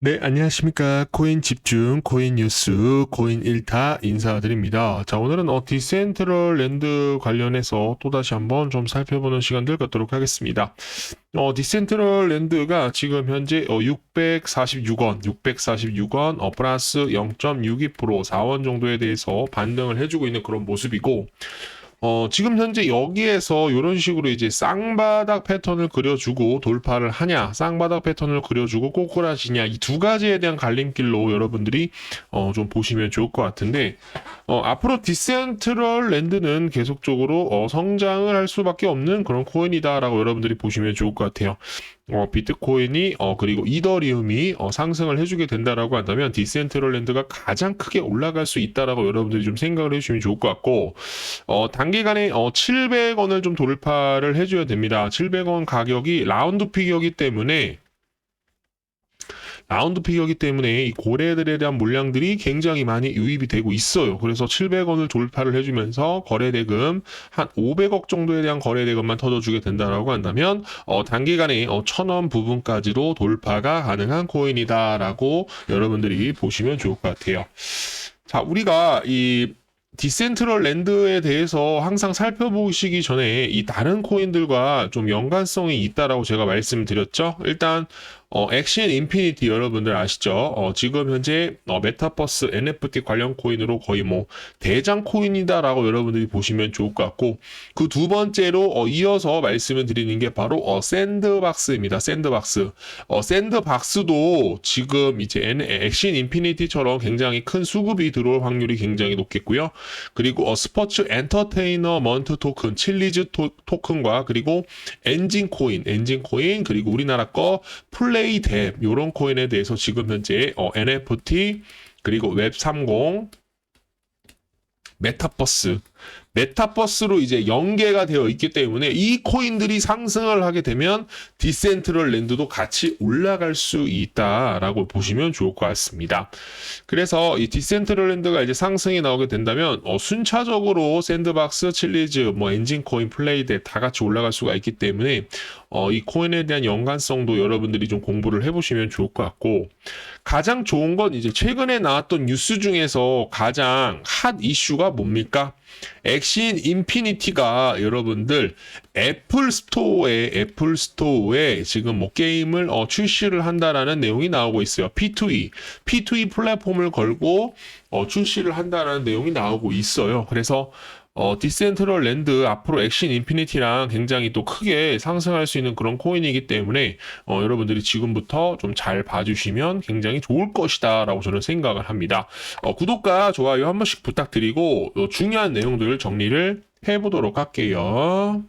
네, 안녕하십니까. 코인 집중, 코인 뉴스, 코인 일타 인사드립니다. 자, 오늘은 어, 디센트럴 랜드 관련해서 또다시 한번 좀 살펴보는 시간들 갖도록 하겠습니다. 어, 디센트럴 랜드가 지금 현재 어, 646원, 646원, 어, 플러스 0.62% 4원 정도에 대해서 반등을 해주고 있는 그런 모습이고, 어, 지금 현재 여기에서 이런 식으로 이제 쌍바닥 패턴을 그려주고 돌파를 하냐, 쌍바닥 패턴을 그려주고 꼬꾸라지냐, 이 두 가지에 대한 갈림길로 여러분들이 어, 좀 보시면 좋을 것 같은데, 어, 앞으로 디센트럴 랜드는 계속적으로 어, 성장을 할 수밖에 없는 그런 코인이다라고 여러분들이 보시면 좋을 것 같아요. 어, 비트코인이 어, 그리고 이더리움이 어, 상승을 해주게 된다라고 한다면 디센트럴랜드가 가장 크게 올라갈 수 있다라고 여러분들이 좀 생각을 해주시면 좋을 것 같고 어, 단기간에 어, 700원을 좀 돌파를 해줘야 됩니다. 700원 가격이 라운드 피겨이기 때문에 라운드 피겨이기 때문에 이 고래들에 대한 물량들이 굉장히 많이 유입이 되고 있어요. 그래서 700원을 돌파를 해주면서 거래대금 한 500억 정도에 대한 거래대금만 터져주게 된다라고 한다면 어, 단기간에 어, 1000원 부분까지도 돌파가 가능한 코인이다라고 여러분들이 보시면 좋을 것 같아요. 자, 우리가 이 디센트럴 랜드에 대해서 항상 살펴보시기 전에 이 다른 코인들과 좀 연관성이 있다라고 제가 말씀드렸죠. 일단 어, 엑신 인피니티 여러분들 아시죠? 어, 지금 현재 어, 메타버스 NFT 관련 코인으로 거의 뭐 대장 코인이다라고 여러분들이 보시면 좋을 것 같고 그 두 번째로 어, 이어서 말씀을 드리는 게 바로 어, 샌드박스입니다. 샌드박스. 어, 샌드박스도 지금 이제 N, 엑신 인피니티처럼 굉장히 큰 수급이 들어올 확률이 굉장히 높겠고요. 그리고 어, 스포츠 엔터테이너먼트 토큰, 칠리즈 토, 토큰과 그리고 엔진 코인, 엔진 코인 그리고 우리나라 거 플레이 플레이 탭 요런 코인에 대해서 지금 현재 어, NFT 그리고 웹 30 메타버스 메타버스로 이제 연계가 되어 있기 때문에 이 코인들이 상승을 하게 되면 디센트럴 랜드도 같이 올라갈 수 있다라고 보시면 좋을 것 같습니다. 그래서 이 디센트럴 랜드가 이제 상승이 나오게 된다면 어, 순차적으로 샌드박스, 칠리즈, 뭐 엔진 코인, 플레이데 다 같이 올라갈 수가 있기 때문에 어, 이 코인에 대한 연관성도 여러분들이 좀 공부를 해보시면 좋을 것 같고 가장 좋은 건 이제 최근에 나왔던 뉴스 중에서 가장 핫 이슈가 뭡니까? 엑신 인피니티가 여러분들 애플 스토어에 애플 스토어에 지금 뭐 게임을 어, 출시를 한다라는 내용이 나오고 있어요. P2E P2E 플랫폼을 걸고 어, 출시를 한다라는 내용이 나오고 있어요. 그래서 어, 디센트럴 랜드 앞으로 엑신 인피니티랑 굉장히 또 크게 상승할 수 있는 그런 코인이기 때문에 어, 여러분들이 지금부터 좀 잘 봐주시면 굉장히 좋을 것이다 라고 저는 생각을 합니다. 어, 구독과 좋아요 한 번씩 부탁드리고 중요한 내용들 정리를 해보도록 할게요.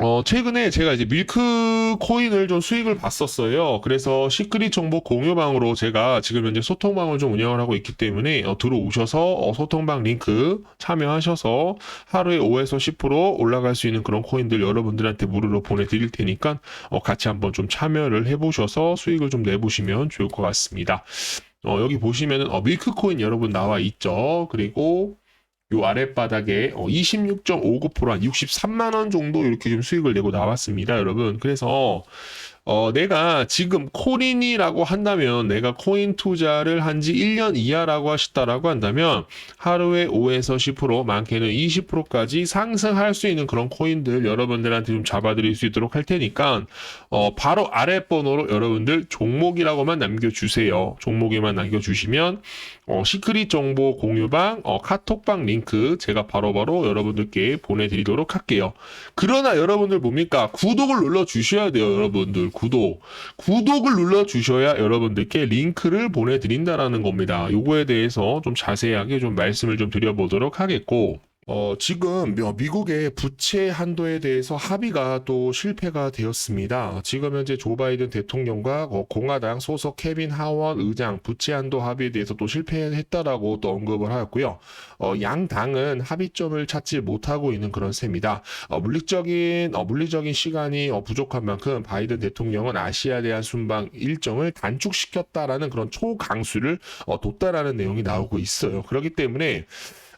어, 최근에 제가 이제 밀크 코인을 좀 수익을 봤었어요. 그래서 시크릿 정보 공유방으로 제가 지금 현재 소통방을 좀 운영을 하고 있기 때문에 어, 들어오셔서 어, 소통방 링크 참여하셔서 하루에 5에서 10% 올라갈 수 있는 그런 코인들 여러분들한테 무료로 보내드릴 테니까 어, 같이 한번 좀 참여를 해보셔서 수익을 좀 내보시면 좋을 것 같습니다. 어, 여기 보시면은 어, 밀크 코인 여러분 나와 있죠. 그리고 요 아랫바닥에 26.59%, 한 63만 원 정도 이렇게 좀 수익을 내고 나왔습니다, 여러분. 그래서 어, 내가 지금 코인이라고 한다면 내가 코인 투자를 한 지 1년 이하라고 하셨다라고 한다면 하루에 5에서 10% 많게는 20%까지 상승할 수 있는 그런 코인들 여러분들한테 좀 잡아드릴 수 있도록 할 테니까 어, 바로 아래 번호로 여러분들 종목이라고만 남겨주세요. 종목에만 남겨주시면 어, 시크릿 정보 공유방, 어, 카톡방 링크 제가 바로바로 바로 여러분들께 보내드리도록 할게요. 그러나 여러분들 뭡니까? 구독을 눌러주셔야 돼요, 여러분들. 구독. 구독을 눌러주셔야 여러분들께 링크를 보내드린다라는 겁니다. 요거에 대해서 좀 자세하게 좀 말씀을 좀 드려보도록 하겠고, 어, 지금 미국의 부채 한도에 대해서 합의가 또 실패가 되었습니다. 지금 현재 조 바이든 대통령과 어, 공화당 소속 케빈 하원 의장 부채 한도 합의에 대해서 또 실패했다라고 또 언급을 하였고요. 어, 양 당은 합의점을 찾지 못하고 있는 그런 셈이다. 어, 물리적인 어, 물리적인 시간이 어, 부족한 만큼 바이든 대통령은 아시아에 대한 순방 일정을 단축시켰다라는 그런 초강수를 어, 뒀다라는 내용이 나오고 있어요. 그렇기 때문에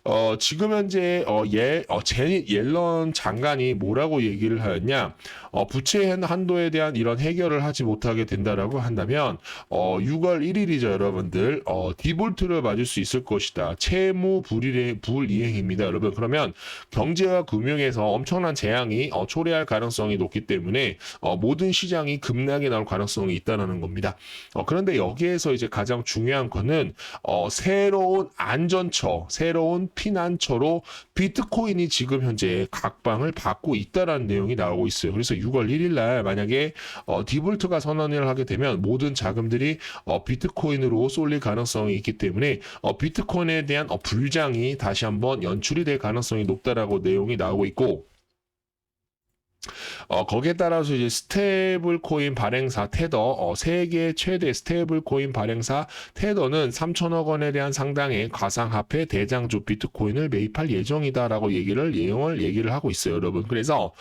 어, 지금 현재 어, 예, 어, 제닛 옐런 장관이 뭐라고 얘기를 하였냐? 어, 부채 한도에 대한 이런 해결을 하지 못하게 된다라고 한다면 어, 6월 1일이죠, 여러분들. 어, 디볼트를 맞을 수 있을 것이다. 채무 불이행, 불이행입니다, 여러분. 그러면 경제와 금융에서 엄청난 재앙이 어, 초래할 가능성이 높기 때문에 어, 모든 시장이 급락이 나올 가능성이 있다는 겁니다. 어, 그런데 여기에서 이제 가장 중요한 거는 어, 새로운 안전처, 새로운 피난처로 비트코인이 지금 현재 각방을 받고 있다라는 내용이 나오고 있어요. 그래서 6월 1일 날 만약에 어, 디볼트가 선언을 하게 되면 모든 자금들이 어, 비트코인으로 쏠릴 가능성이 있기 때문에 어, 비트코인에 대한 어, 불장이 다시 한번 연출이 될 가능성이 높다라고 내용이 나오고 있고 어, 거기에 따라서 이제 스테이블 코인 발행사 테더, 어, 세계 최대 스테이블 코인 발행사 테더는 3천억 원에 대한 상당의 가상화폐 대장주 비트코인을 매입할 예정이다라고 얘기를, 내용을 얘기를 하고 있어요, 여러분. 그래서,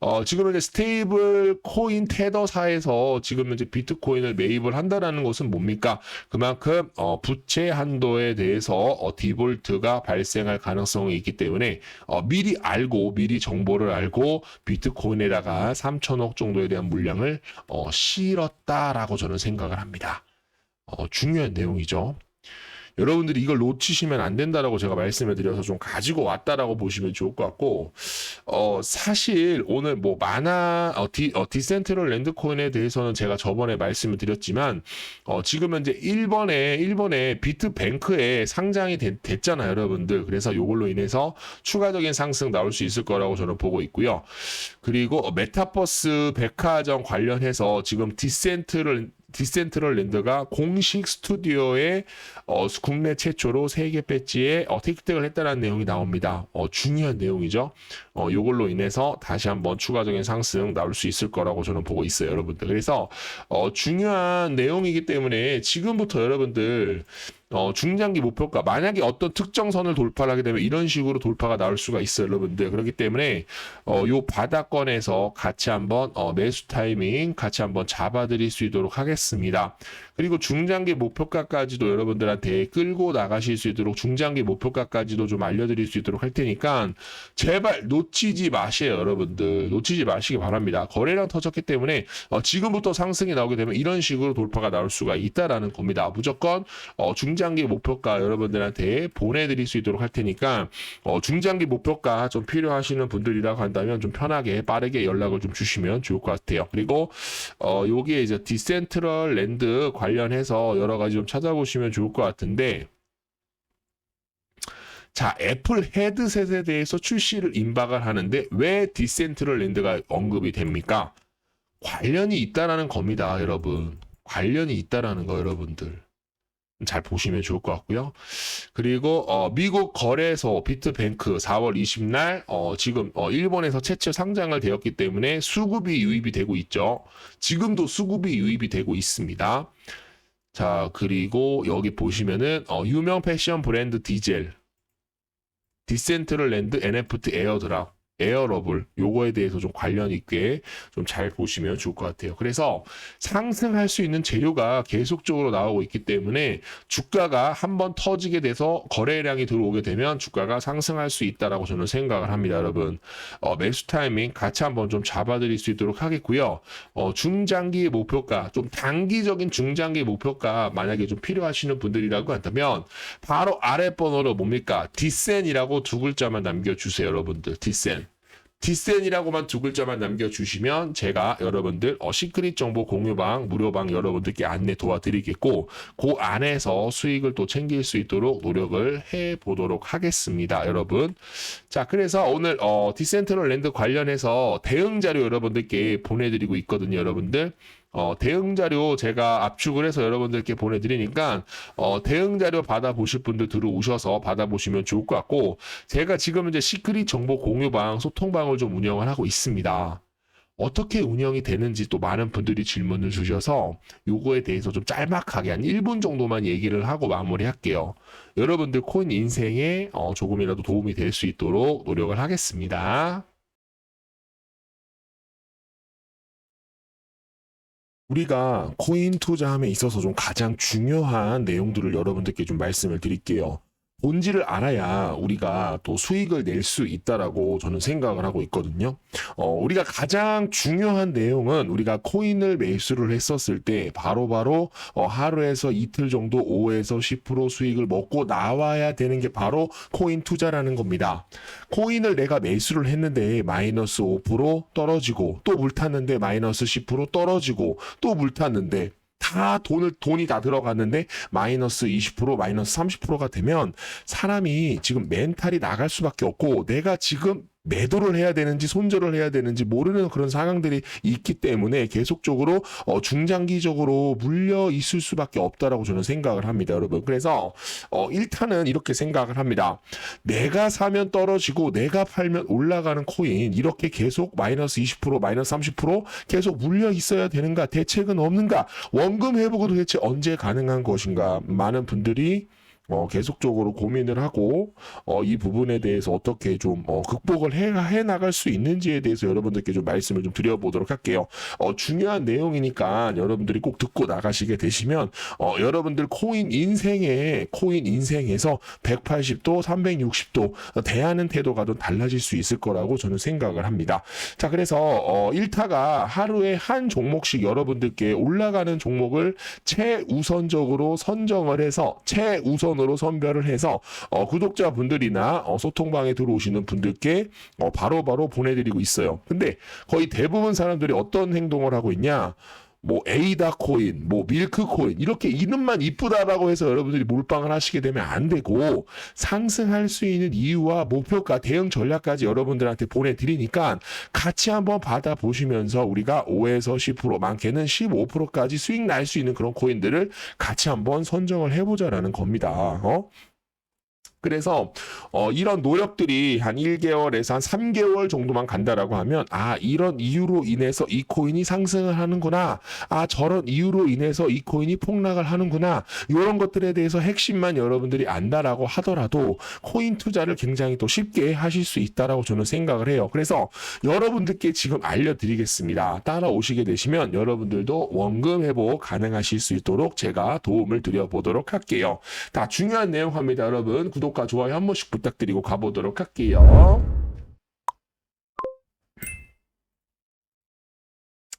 어, 지금 이제 스테이블 코인 테더사에서 지금 이제 비트코인을 매입을 한다라는 것은 뭡니까? 그만큼, 어, 부채 한도에 대해서, 어, 디볼트가 발생할 가능성이 있기 때문에, 어, 미리 알고, 미리 정보를 알고, 비트코인 에다가 3천억 정도에 대한 물량을 어, 실었다라고 저는 생각을 합니다. 어, 중요한 내용이죠. 여러분들이 이걸 놓치시면 안 된다라고 제가 말씀을 드려서 좀 가지고 왔다라고 보시면 좋을 것 같고, 어, 사실 오늘 뭐 마나, 어, 디, 어, 디센트럴 랜드 코인에 대해서는 제가 저번에 말씀을 드렸지만, 어, 지금 현재 1번에, 1번에 비트뱅크에 상장이 됐, 됐잖아요, 여러분들. 그래서 이걸로 인해서 추가적인 상승 나올 수 있을 거라고 저는 보고 있고요. 그리고 어, 메타버스 백화점 관련해서 지금 디센트럴 디센트럴 랜드가 공식 스튜디오에 어, 국내 최초로 세계 배지에 어, 획득을 했다는 내용이 나옵니다. 어, 중요한 내용이죠. 어, 요걸로 인해서 다시 한번 추가적인 상승 나올 수 있을 거라고 저는 보고 있어요, 여러분들. 그래서 어, 중요한 내용이기 때문에 지금부터 여러분들 어, 중장기 목표가 만약에 어떤 특정 선을 돌파를 하게 되면 이런 식으로 돌파가 나올 수가 있어요, 여러분들. 그렇기 때문에 어, 요 바닥권에서 같이 한번 어, 매수 타이밍 같이 한번 잡아 드릴 수 있도록 하겠습니다. 그리고 중장기 목표가까지도 여러분들한테 끌고 나가실 수 있도록 중장기 목표가까지도 좀 알려드릴 수 있도록 할 테니까 제발 놓치지 마세요, 여러분들. 놓치지 마시기 바랍니다. 거래량 터졌기 때문에 어, 지금부터 상승이 나오게 되면 이런 식으로 돌파가 나올 수가 있다라는 겁니다. 무조건 어, 중 장기 목표가 여러분들한테 보내드릴 수 있도록 할 테니까 어, 중장기 목표가 좀 필요하시는 분들이라고 한다면 좀 편하게 빠르게 연락을 좀 주시면 좋을 것 같아요. 그리고 어, 여기에 이제 디센트럴 랜드 관련해서 여러 가지 좀 찾아보시면 좋을 것 같은데 자, 애플 헤드셋에 대해서 출시를 임박을 하는데 왜 디센트럴 랜드가 언급이 됩니까? 관련이 있다라는 겁니다, 여러분. 관련이 있다라는 거 여러분들. 잘 보시면 좋을 것 같고요. 그리고 어, 미국 거래소 비트뱅크 4월 20날 어, 지금 어, 일본에서 최초 상장을 되었기 때문에 수급이 유입이 되고 있죠. 지금도 수급이 유입이 되고 있습니다. 자 그리고 여기 보시면은 어, 유명 패션 브랜드 디젤 디센트럴 랜드 NFT 에어드랍 에어러블 요거에 대해서 좀 관련 있게 좀 잘 보시면 좋을 것 같아요. 그래서 상승할 수 있는 재료가 계속적으로 나오고 있기 때문에 주가가 한번 터지게 돼서 거래량이 들어오게 되면 주가가 상승할 수 있다라고 저는 생각을 합니다, 여러분. 어, 매수 타이밍 같이 한번 좀 잡아드릴 수 있도록 하겠고요. 어, 중장기 목표가 좀 단기적인 중장기 목표가 만약에 좀 필요하시는 분들이라고 한다면 바로 아래 번호로 뭡니까 디센이라고 두 글자만 남겨주세요, 여러분들. 디센. 디센이라고만 두 글자만 남겨주시면 제가 여러분들 어, 시크릿 정보 공유방 무료방 여러분들께 안내 도와드리겠고 그 안에서 수익을 또 챙길 수 있도록 노력을 해 보도록 하겠습니다 여러분. 자 그래서 오늘 어, 디센트럴 랜드 관련해서 대응 자료 여러분들께 보내드리고 있거든요 여러분들 어, 대응 자료 제가 압축을 해서 여러분들께 보내드리니까 어, 대응 자료 받아보실 분들 들어오셔서 받아보시면 좋을 것 같고 제가 지금 이제 시크릿 정보 공유방 소통방을 좀 운영을 하고 있습니다. 어떻게 운영이 되는지 또 많은 분들이 질문을 주셔서 요거에 대해서 좀 짤막하게 한 1분 정도만 얘기를 하고 마무리할게요. 여러분들 코인 인생에 어, 조금이라도 도움이 될 수 있도록 노력을 하겠습니다. 우리가 코인 투자함에 있어서 좀 가장 중요한 내용들을 여러분들께 좀 말씀을 드릴게요. 본질을 알아야 우리가 또 수익을 낼 수 있다라고 저는 생각을 하고 있거든요. 어, 우리가 가장 중요한 내용은 우리가 코인을 매수를 했었을 때 바로 바로 어, 하루에서 이틀 정도 5에서 10% 수익을 먹고 나와야 되는 게 바로 코인 투자라는 겁니다. 코인을 내가 매수를 했는데 마이너스 5% 떨어지고 또 물탔는데 마이너스 10% 떨어지고 또 물탔는데 다 돈을 돈이 다 들어갔는데 마이너스 20% 마이너스 30%가 되면 사람이 지금 멘탈이 나갈 수밖에 없고 내가 지금 매도를 해야 되는지 손절을 해야 되는지 모르는 그런 상황들이 있기 때문에 계속적으로 어, 중장기적으로 물려 있을 수밖에 없다라고 저는 생각을 합니다, 여러분. 그래서 어, 일단은 이렇게 생각을 합니다. 내가 사면 떨어지고 내가 팔면 올라가는 코인 이렇게 계속 마이너스 20% 마이너스 30% 계속 물려 있어야 되는가 대책은 없는가 원금 회복은 도대체 언제 가능한 것인가 많은 분들이 어, 계속적으로 고민을 하고 어, 이 부분에 대해서 어떻게 좀 어, 극복을 해, 해 나갈 수 있는지에 대해서 여러분들께 좀 말씀을 좀 드려보도록 할게요. 어, 중요한 내용이니까 여러분들이 꼭 듣고 나가시게 되시면 어, 여러분들 코인 인생에 코인 인생에서 180도, 360도 대하는 태도가 좀 달라질 수 있을 거라고 저는 생각을 합니다. 자, 그래서 어, 1타가 하루에 한 종목씩 여러분들께 올라가는 종목을 최우선적으로 선정을 해서 최우선 으로 선별을 해서 어, 구독자분들이나 어, 소통방에 들어오시는 분들께 어, 바로바로 보내드리고 있어요. 근데 거의 대부분 사람들이 어떤 행동을 하고 있냐? 뭐 에이다 코인, 뭐 밀크 코인 이렇게 이름만 이쁘다라고 해서 여러분들이 몰빵을 하시게 되면 안 되고 상승할 수 있는 이유와 목표가 대응 전략까지 여러분들한테 보내드리니까 같이 한번 받아 보시면서 우리가 5에서 10% 많게는 15%까지 수익 날 수 있는 그런 코인들을 같이 한번 선정을 해보자라는 겁니다. 어? 그래서 어, 이런 노력들이 한 1개월에서 한 3개월 정도만 간다라고 하면 아 이런 이유로 인해서 이 코인이 상승을 하는구나. 아 저런 이유로 인해서 이 코인이 폭락을 하는구나. 이런 것들에 대해서 핵심만 여러분들이 안다라고 하더라도 코인 투자를 굉장히 또 쉽게 하실 수 있다라고 저는 생각을 해요. 그래서 여러분들께 지금 알려드리겠습니다. 따라오시게 되시면 여러분들도 원금 회복 가능하실 수 있도록 제가 도움을 드려보도록 할게요. 다 중요한 내용 합니다 여러분. 구독 과 좋아요 한 번씩 부탁드리고 가보도록 할게요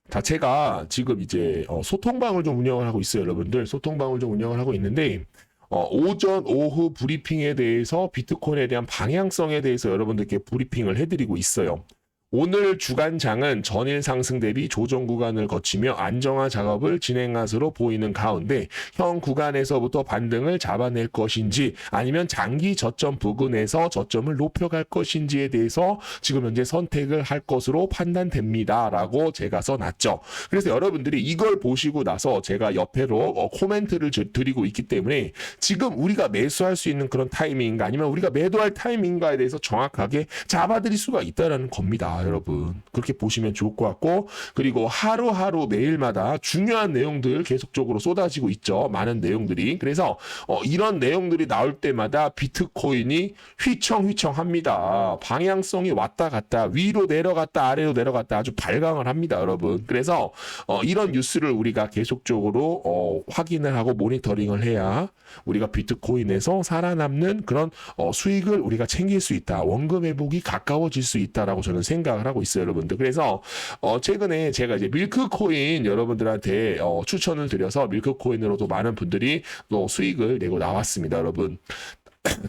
자, 제가 지금 이제 어, 소통방을 좀 운영을 하고 있어요, 여러분들. 소통방을 좀 운영을 하고 있는데, 어, 오전, 오후 브리핑에 대해서 비트코인에 대한 방향성에 대해서 여러분들께 브리핑을 해드리고 있어요. 오늘 주간장은 전일 상승 대비 조정 구간을 거치며 안정화 작업을 진행 것으로 보이는 가운데 현 구간에서부터 반등을 잡아낼 것인지 아니면 장기 저점 부근에서 저점을 높여갈 것인지에 대해서 지금 현재 선택을 할 것으로 판단됩니다라고 제가 써놨죠. 그래서 여러분들이 이걸 보시고 나서 제가 옆에로 어, 코멘트를 주- 드리고 있기 때문에 지금 우리가 매수할 수 있는 그런 타이밍인가 아니면 우리가 매도할 타이밍인가에 대해서 정확하게 잡아드릴 수가 있다라는 겁니다, 여러분. 그렇게 보시면 좋을 것 같고 그리고 하루하루 매일마다 중요한 내용들 계속적으로 쏟아지고 있죠. 많은 내용들이. 그래서 어, 이런 내용들이 나올 때마다 비트코인이 휘청휘청합니다. 방향성이 왔다 갔다 위로 내려갔다 아래로 내려갔다 아주 발광을 합니다, 여러분. 그래서 어, 이런 뉴스를 우리가 계속적으로 어, 확인을 하고 모니터링을 해야 우리가 비트코인에서 살아남는 그런 어, 수익을 우리가 챙길 수 있다. 원금 회복이 가까워질 수 있다라고 저는 생각 을 하고 있어요, 여러분들. 그래서 어, 최근에 제가 이제 밀크 코인 여러분들한테 어, 추천을 드려서 밀크 코인으로도 많은 분들이 또 수익을 내고 나왔습니다, 여러분.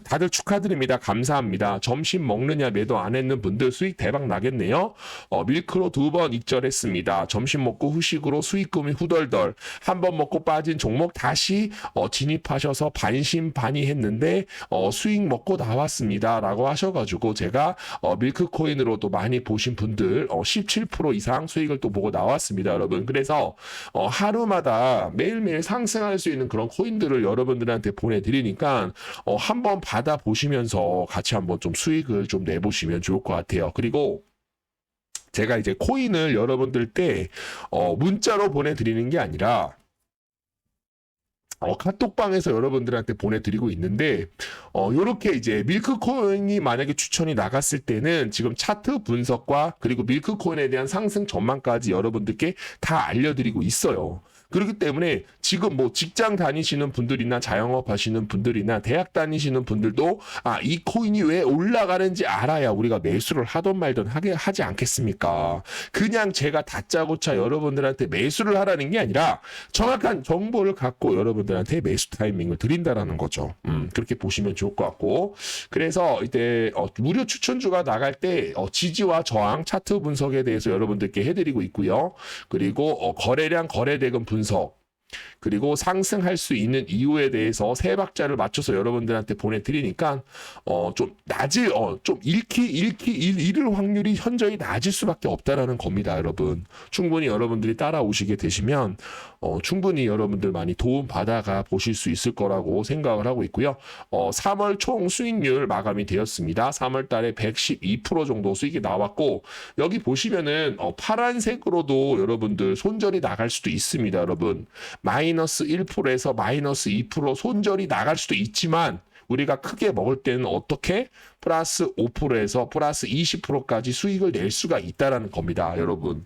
다들 축하드립니다. 감사합니다. 점심 먹느냐 매도 안 했는 분들 수익 대박 나겠네요. 어, 밀크로 두 번 익절했습니다. 점심 먹고 후식으로 수익금이 후덜덜. 한 번 먹고 빠진 종목 다시 어, 진입하셔서 반신반의 했는데 어, 수익 먹고 나왔습니다 라고 하셔가지고 제가 어, 밀크코인으로 도 많이 보신 분들 어, 17% 이상 수익을 또 보고 나왔습니다, 여러분. 그래서 어, 하루마다 매일매일 상승할 수 있는 그런 코인들을 여러분들한테 보내드리니까 어, 한번 받아 보시면서 같이 한번 좀 수익을 좀 내보시면 좋을 것 같아요. 그리고 제가 이제 코인을 여러분들 때 어, 문자로 보내드리는 게 아니라 어, 카톡방에서 여러분들한테 보내드리고 있는데, 어, 요렇게 이제 밀크코인이 만약에 추천이 나갔을 때는 지금 차트 분석과 그리고 밀크코인에 대한 상승 전망까지 여러분들께 다 알려드리고 있어요. 그렇기 때문에 지금 뭐 직장 다니시는 분들이나 자영업 하시는 분들이나 대학 다니시는 분들도 아, 이 코인이 왜 올라가는지 알아야 우리가 매수를 하던 말던 하게 하지 않겠습니까? 그냥 제가 다짜고짜 여러분들한테 매수를 하라는 게 아니라 정확한 정보를 갖고 여러분들한테 매수 타이밍을 드린다라는 거죠. 음, 그렇게 보시면 좋을 것 같고. 그래서 이때 어, 무료 추천주가 나갈 때 어, 지지와 저항 차트 분석에 대해서 여러분들께 해드리고 있고요. 그리고 어, 거래량 거래대금 분석 很少 그리고 상승할 수 있는 이유에 대해서 세 박자를 맞춰서 여러분들한테 보내드리니까 어 좀 낮을 어좀 잃기 잃기 잃, 잃을 확률이 현저히 낮을 수밖에 없다라는 겁니다, 여러분. 충분히 여러분들이 따라오시게 되시면 어 충분히 여러분들 많이 도움 받아가 보실 수 있을 거라고 생각을 하고 있고요. 어 3월 총 수익률 마감이 되었습니다. 3월 달에 112% 정도 수익이 나왔고 여기 보시면은 어 파란색으로도 여러분들 손절이 나갈 수도 있습니다, 여러분. 마이 너스 1%에서 마이너스 2% 손절이 나갈 수도 있지만 우리가 크게 먹을 때는 어떻게 플러스 5%에서 플러스 20%까지 수익을 낼 수가 있다라는 겁니다, 여러분.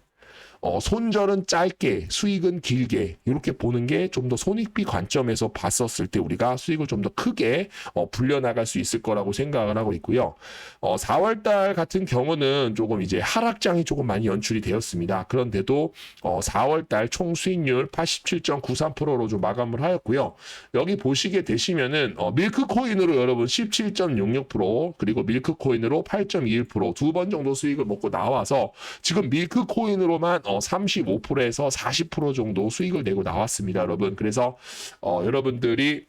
어, 손절은 짧게, 수익은 길게 이렇게 보는 게 좀 더 손익비 관점에서 봤었을 때 우리가 수익을 좀 더 크게 어, 불려나갈 수 있을 거라고 생각을 하고 있고요. 어, 4월달 같은 경우는 조금 이제 하락장이 조금 많이 연출이 되었습니다. 그런데도 어, 4월달 총 수익률 87.93%로 좀 마감을 하였고요. 여기 보시게 되시면은 어, 밀크코인으로 여러분 17.66% 그리고 밀크코인으로 8.21%두 번 정도 수익을 먹고 나와서 지금 밀크코인으로만 어, 35%에서 40% 정도 수익을 내고 나왔습니다, 여러분. 그래서 어, 여러분들이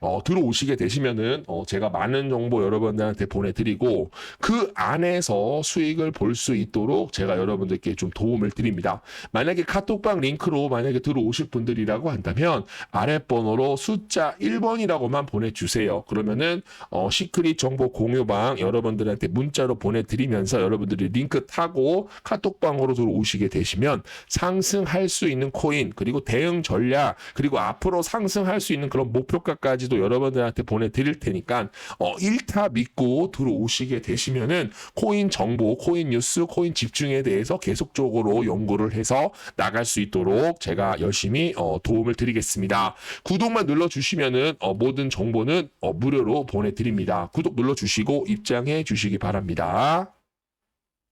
어, 들어오시게 되시면은 어, 제가 많은 정보 여러분들한테 보내드리고 그 안에서 수익을 볼 수 있도록 제가 여러분들께 좀 도움을 드립니다. 만약에 카톡방 링크로 만약에 들어오실 분들이라고 한다면 아랫번호로 숫자 1번이라고만 보내주세요. 그러면은 어, 시크릿 정보 공유방 여러분들한테 문자로 보내드리면서 여러분들이 링크 타고 카톡방으로 들어오시게 되시면 상승할 수 있는 코인 그리고 대응 전략 그리고 앞으로 상승할 수 있는 그런 목표가까 지도 여러분들한테 보내드릴 테니까 어, 1타 믿고 들어오시게 되시면은 코인 정보, 코인 뉴스, 코인 집중에 대해서 계속적으로 연구를 해서 나갈 수 있도록 제가 열심히 어, 도움을 드리겠습니다. 구독만 눌러주시면은 어, 모든 정보는 어, 무료로 보내드립니다. 구독 눌러주시고 입장해 주시기 바랍니다.